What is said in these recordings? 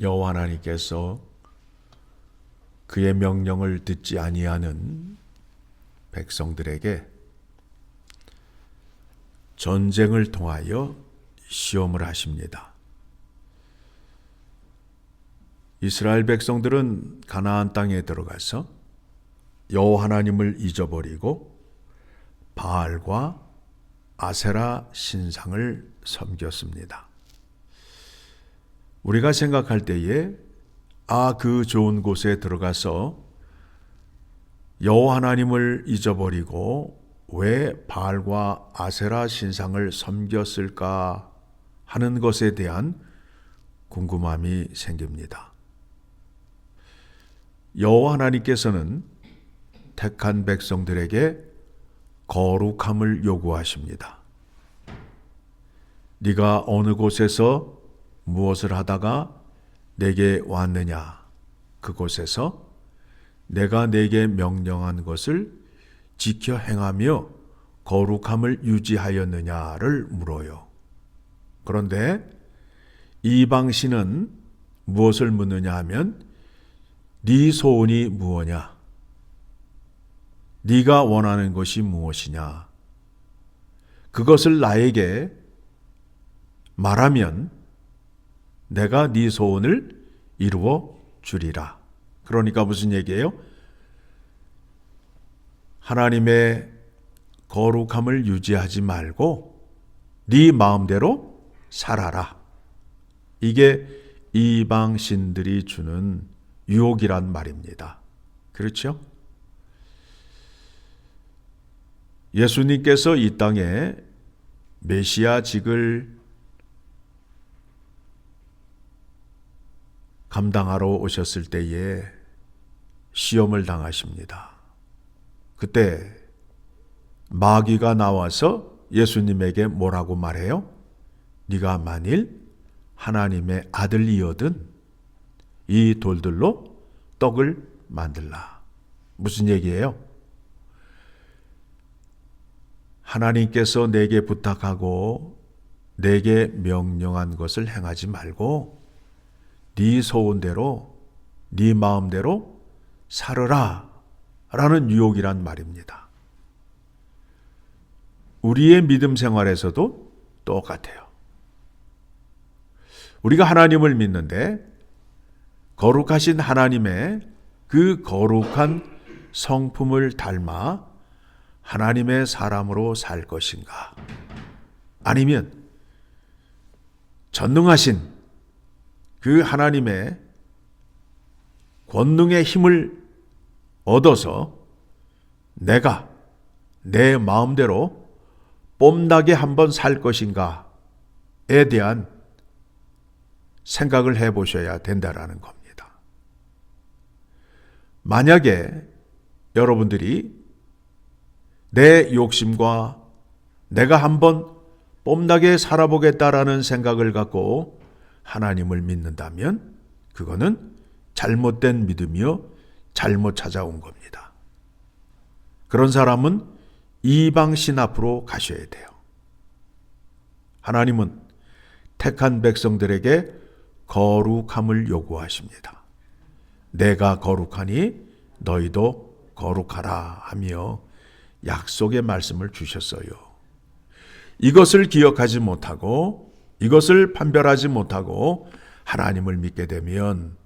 여호와 하나님께서 그의 명령을 듣지 아니하는 백성들에게 전쟁을 통하여 시험을 하십니다. 이스라엘 백성들은 가나안 땅에 들어가서 여호와 하나님을 잊어버리고 바알과 아세라 신상을 섬겼습니다. 우리가 생각할 때에 아 그 좋은 곳에 들어가서 여호와 하나님을 잊어버리고 왜 바알과 아세라 신상을 섬겼을까 하는 것에 대한 궁금함이 생깁니다. 여호와 하나님께서는 택한 백성들에게 거룩함을 요구하십니다. 네가 어느 곳에서 무엇을 하다가 내게 왔느냐 그곳에서 내가 내게 명령한 것을 지켜 행하며 거룩함을 유지하였느냐를 물어요. 그런데 이방 신은 무엇을 묻느냐 하면 네 소원이 무엇냐? 네가 원하는 것이 무엇이냐? 그것을 나에게 말하면 내가 네 소원을 이루어 주리라. 그러니까 무슨 얘기예요? 하나님의 거룩함을 유지하지 말고 네 마음대로 살아라. 이게 이방 신들이 주는 유혹이란 말입니다. 그렇죠? 예수님께서 이 땅에 메시아직을 감당하러 오셨을 때에 시험을 당하십니다. 그때 마귀가 나와서 예수님에게 뭐라고 말해요? 네가 만일 하나님의 아들이거든 이 돌들로 떡을 만들라. 무슨 얘기예요? 하나님께서 내게 부탁하고 내게 명령한 것을 행하지 말고 네 소원대로 네 마음대로 살아라 라는 유혹이란 말입니다. 우리의 믿음 생활에서도 똑같아요. 우리가 하나님을 믿는데 거룩하신 하나님의 그 거룩한 성품을 닮아 하나님의 사람으로 살 것인가? 아니면 전능하신 그 하나님의 권능의 힘을 얻어서 내가 내 마음대로 뽐나게 한번 살 것인가에 대한 생각을 해 보셔야 된다라는 겁니다. 만약에 여러분들이 내 욕심과 내가 한번 뽐나게 살아보겠다라는 생각을 갖고 하나님을 믿는다면 그거는 잘못된 믿음이요 잘못 찾아온 겁니다. 그런 사람은 이방신 앞으로 가셔야 돼요. 하나님은 택한 백성들에게 거룩함을 요구하십니다. 내가 거룩하니 너희도 거룩하라 하며 약속의 말씀을 주셨어요. 이것을 기억하지 못하고 이것을 판별하지 못하고 하나님을 믿게 되면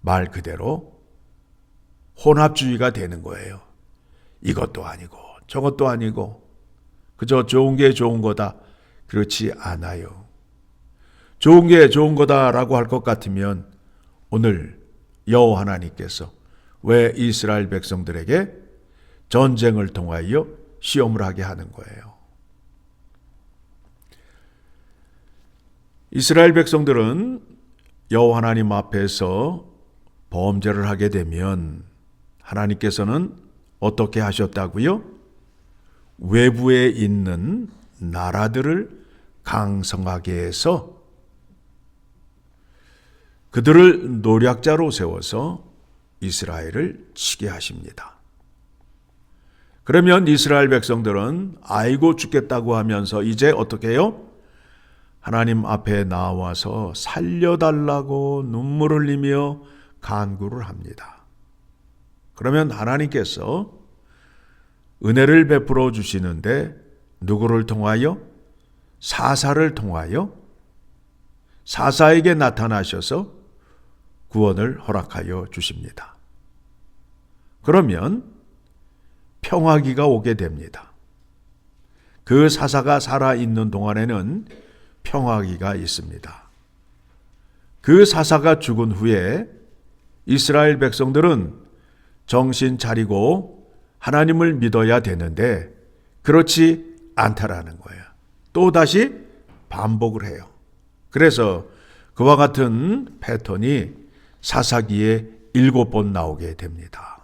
말 그대로 혼합주의가 되는 거예요. 이것도 아니고 저것도 아니고 그저 좋은 게 좋은 거다. 그렇지 않아요. 좋은 게 좋은 거다라고 할 것 같으면 오늘 여호와 하나님께서 왜 이스라엘 백성들에게 전쟁을 통하여 시험을 하게 하는 거예요. 이스라엘 백성들은 여호와 하나님 앞에서 범죄를 하게 되면 하나님께서는 어떻게 하셨다고요? 외부에 있는 나라들을 강성하게 해서 그들을 노략자로 세워서 이스라엘을 치게 하십니다. 그러면 이스라엘 백성들은 아이고 죽겠다고 하면서 이제 어떻게 해요? 하나님 앞에 나와서 살려달라고 눈물 흘리며 간구를 합니다. 그러면 하나님께서 은혜를 베풀어 주시는데 누구를 통하여? 사사를 통하여 사사에게 나타나셔서 구원을 허락하여 주십니다. 그러면 평화기가 오게 됩니다. 그 사사가 살아 있는 동안에는 평화기가 있습니다. 그 사사가 죽은 후에 이스라엘 백성들은 정신 차리고 하나님을 믿어야 되는데 그렇지 않다라는 거예요. 또 다시 반복을 해요. 그래서 그와 같은 패턴이 사사기에 일곱 번 나오게 됩니다.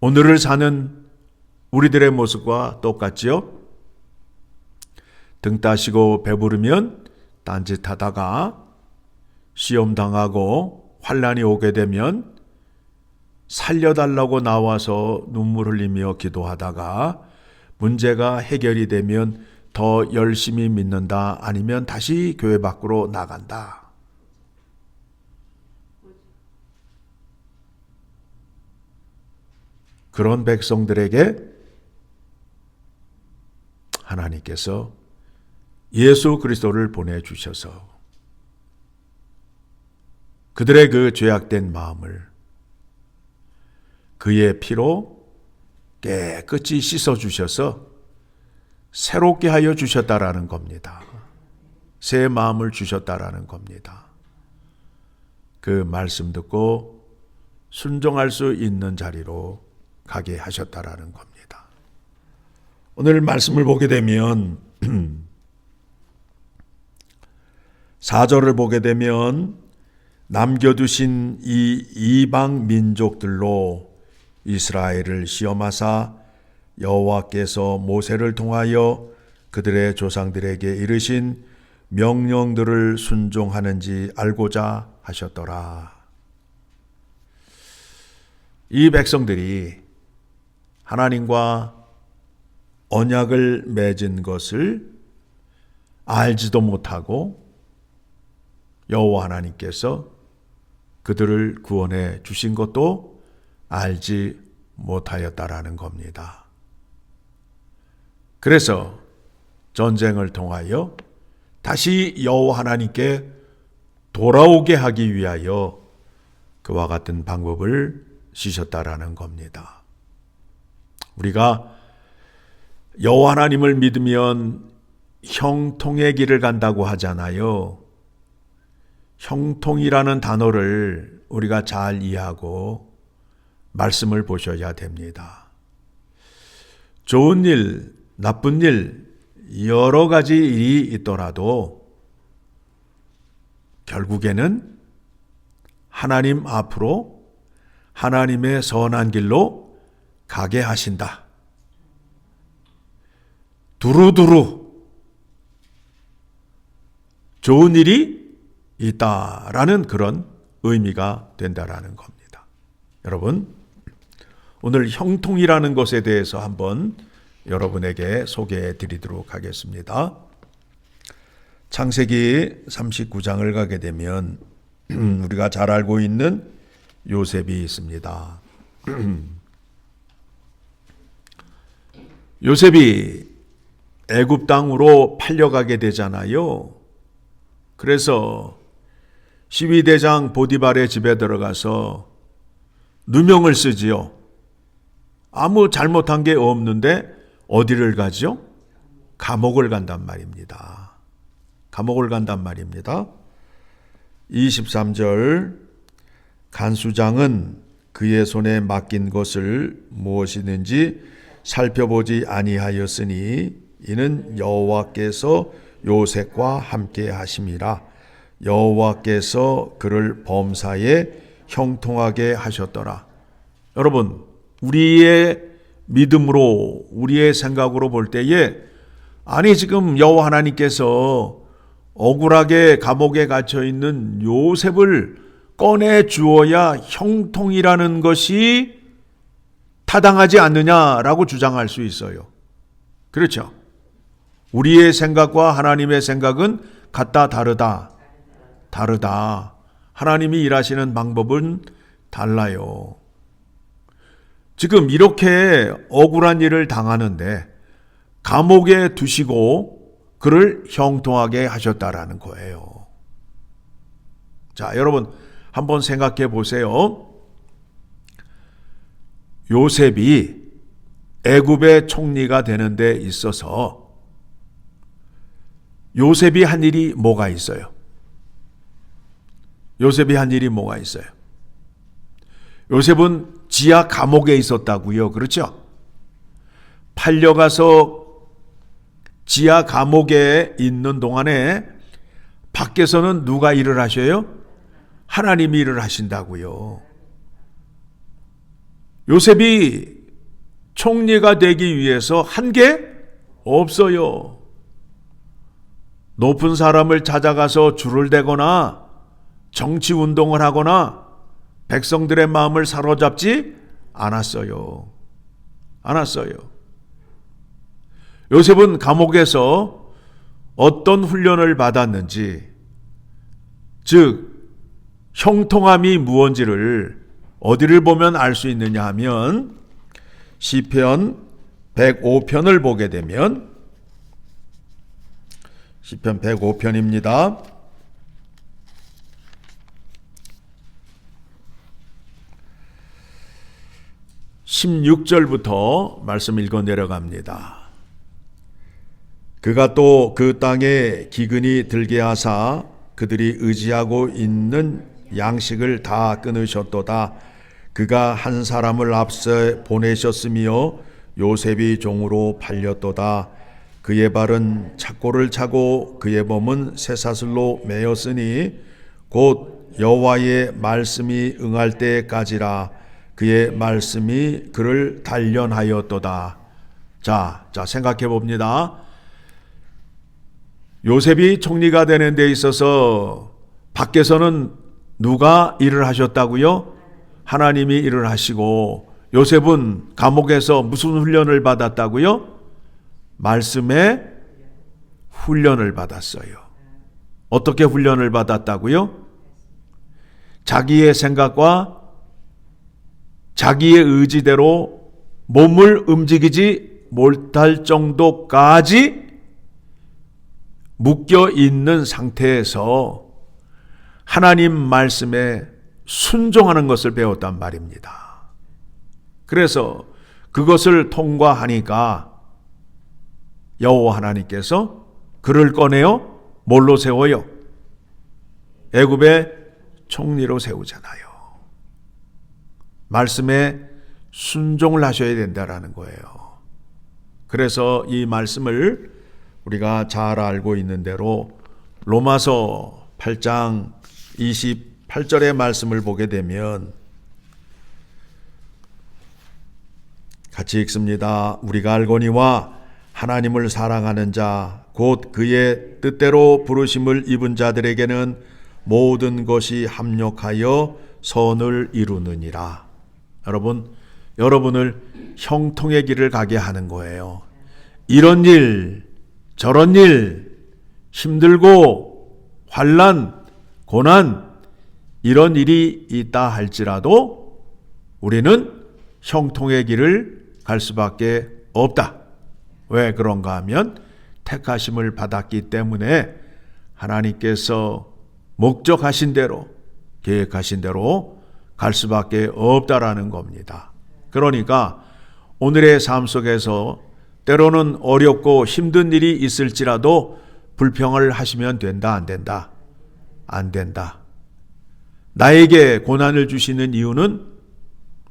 오늘을 사는 우리들의 모습과 똑같지요? 등 따시고 배부르면 딴짓하다가 시험 당하고 환란이 오게 되면 살려달라고 나와서 눈물 흘리며 기도하다가 문제가 해결이 되면 더 열심히 믿는다 아니면 다시 교회 밖으로 나간다. 그런 백성들에게 하나님께서 예수 그리스도를 보내주셔서 그들의 그 죄악된 마음을 그의 피로 깨끗이 씻어주셔서 새롭게 하여 주셨다라는 겁니다. 새 마음을 주셨다라는 겁니다. 그 말씀 듣고 순종할 수 있는 자리로 가게 하셨다라는 겁니다. 오늘 말씀을 보게 되면 4절을 보게 되면 남겨두신 이 이방 민족들로 이스라엘을 시험하사 여호와께서 모세를 통하여 그들의 조상들에게 이르신 명령들을 순종하는지 알고자 하셨더라. 이 백성들이 하나님과 언약을 맺은 것을 알지도 못하고 여호와 하나님께서 그들을 구원해 주신 것도 알지 못하였다라는 겁니다. 그래서 전쟁을 통하여 다시 여호와 하나님께 돌아오게 하기 위하여 그와 같은 방법을 쓰셨다라는 겁니다. 우리가 여호와 하나님을 믿으면 형통의 길을 간다고 하잖아요. 형통이라는 단어를 우리가 잘 이해하고 말씀을 보셔야 됩니다. 좋은 일, 나쁜 일, 여러 가지 일이 있더라도 결국에는 하나님 앞으로 하나님의 선한 길로 가게 하신다. 두루두루 좋은 일이 있다라는 그런 의미가 된다라는 겁니다. 여러분, 오늘 형통이라는 것에 대해서 한번 여러분에게 소개해 드리도록 하겠습니다. 창세기 39장을 가게 되면 우리가 잘 알고 있는 요셉이 있습니다. 요셉이 애굽 땅으로 팔려가게 되잖아요. 그래서 12대장 보디발의 집에 들어가서 누명을 쓰지요. 아무 잘못한 게 없는데 어디를 가죠? 감옥을 간단 말입니다. 감옥을 간단 말입니다. 23절 간수장은 그의 손에 맡긴 것을 무엇이든지 살펴보지 아니하였으니 이는 여호와께서 요셉과 함께 하심이라 여호와께서 그를 범사에 형통하게 하셨더라. 여러분, 우리의 믿음으로 우리의 생각으로 볼 때에 아니 지금 여호와 하나님께서 억울하게 감옥에 갇혀 있는 요셉을 꺼내 주어야 형통이라는 것이 타당하지 않느냐라고 주장할 수 있어요. 그렇죠? 우리의 생각과 하나님의 생각은 같다 다르다. 다르다. 하나님이 일하시는 방법은 달라요. 지금 이렇게 억울한 일을 당하는데 감옥에 두시고 그를 형통하게 하셨다라는 거예요. 자, 여러분 한번 생각해 보세요. 요셉이 애굽의 총리가 되는 데 있어서 요셉이 한 일이 뭐가 있어요? 요셉이 한 일이 뭐가 있어요? 요셉은 지하 감옥에 있었다고요. 그렇죠? 팔려가서 지하 감옥에 있는 동안에 밖에서는 누가 일을 하셔요? 하나님이 일을 하신다고요. 요셉이 총리가 되기 위해서 한 게 없어요. 높은 사람을 찾아가서 줄을 대거나 정치 운동을 하거나 백성들의 마음을 사로잡지 않았어요. 않았어요. 요셉은 감옥에서 어떤 훈련을 받았는지, 즉, 형통함이 무언지를 어디를 보면 알 수 있느냐 하면, 시편 105편을 보게 되면, 시편 105편입니다. 16절부터 말씀 읽어 내려갑니다. 그가 또 그 땅에 기근이 들게 하사 그들이 의지하고 있는 양식을 다 끊으셨도다. 그가 한 사람을 앞서 보내셨으며 요셉이 종으로 팔렸도다. 그의 발은 착고를 차고 그의 몸은 쇠사슬로 매였으니 곧 여호와의 말씀이 응할 때까지라 그의 말씀이 그를 단련하였도다. 자, 자 생각해 봅니다. 요셉이 총리가 되는 데 있어서 밖에서는 누가 일을 하셨다고요? 하나님이 일을 하시고 요셉은 감옥에서 무슨 훈련을 받았다고요? 말씀에 훈련을 받았어요. 어떻게 훈련을 받았다고요? 자기의 생각과 자기의 의지대로 몸을 움직이지 못할 정도까지 묶여 있는 상태에서 하나님 말씀에 순종하는 것을 배웠단 말입니다. 그래서 그것을 통과하니까 여호와 하나님께서 그를 꺼내어 뭘로 세워요? 애굽의 총리로 세우잖아요. 말씀에 순종을 하셔야 된다라는 거예요. 그래서 이 말씀을 우리가 잘 알고 있는 대로 로마서 8장 28절의 말씀을 보게 되면 같이 읽습니다. 우리가 알거니와 하나님을 사랑하는 자, 곧 그의 뜻대로 부르심을 입은 자들에게는 모든 것이 합력하여 선을 이루느니라. 여러분, 여러분을 형통의 길을 가게 하는 거예요. 이런 일, 저런 일, 힘들고 환란, 고난 이런 일이 있다 할지라도 우리는 형통의 길을 갈 수밖에 없다. 왜 그런가 하면 택하심을 받았기 때문에 하나님께서 목적하신 대로 계획하신 대로 갈 수밖에 없다라는 겁니다. 그러니까 오늘의 삶 속에서 때로는 어렵고 힘든 일이 있을지라도 불평을 하시면 된다, 안 된다? 안 된다. 나에게 고난을 주시는 이유는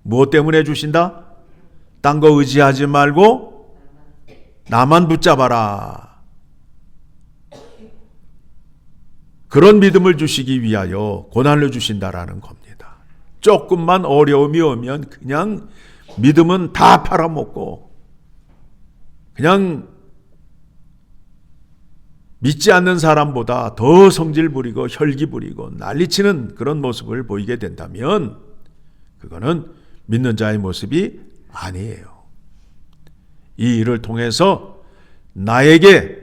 무엇 때문에 주신다? 딴 거 의지하지 말고 나만 붙잡아라. 그런 믿음을 주시기 위하여 고난을 주신다라는 겁니다. 조금만 어려움이 오면 그냥 믿음은 다 팔아먹고 그냥 믿지 않는 사람보다 더 성질 부리고 혈기 부리고 난리치는 그런 모습을 보이게 된다면 그거는 믿는 자의 모습이 아니에요. 이 일을 통해서 나에게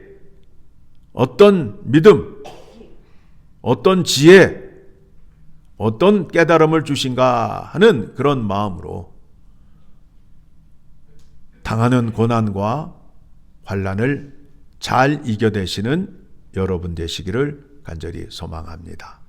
어떤 믿음, 어떤 지혜, 어떤 깨달음을 주신가 하는 그런 마음으로 당하는 고난과 환란을 잘 이겨내시는 여러분 되시기를 간절히 소망합니다.